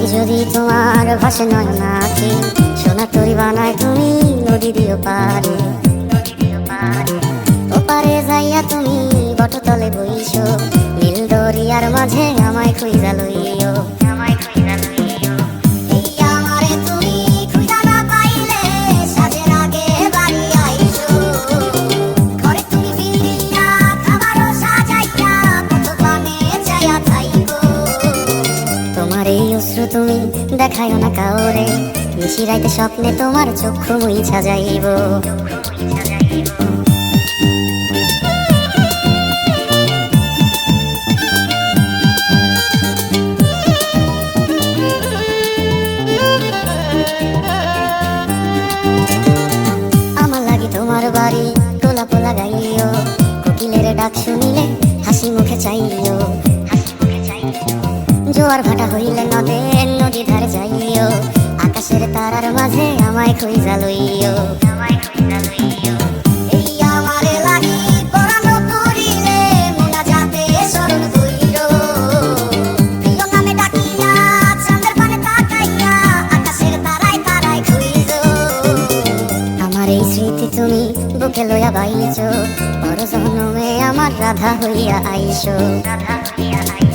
তোমার ভাসে নয় নাচে সোনা তরি বানায় তুমি নদী দিও পারে ওপারে যাইয়া তুমি বটতলে বইছো নীল দরিয়ার মাঝে আমায় খুঁজা লইও। তুমি দেখায় না কাউরে। নিশিরাইতে স্বপ্নে তোমার চক্ষু মুইছা যাইব আমার লাগি তোমার বাড়ি তোলা পোলা গাইও। কোকিলের ডাক শুনিলে হাসি মুখে চাইও। জোয়ার ভাটা হইলে নদী ধারে যাইও আকাশের তারার মাঝে আমায় খুঁজা লইও। আমারে রাধা হইয়া আইসো রাধা হইয়া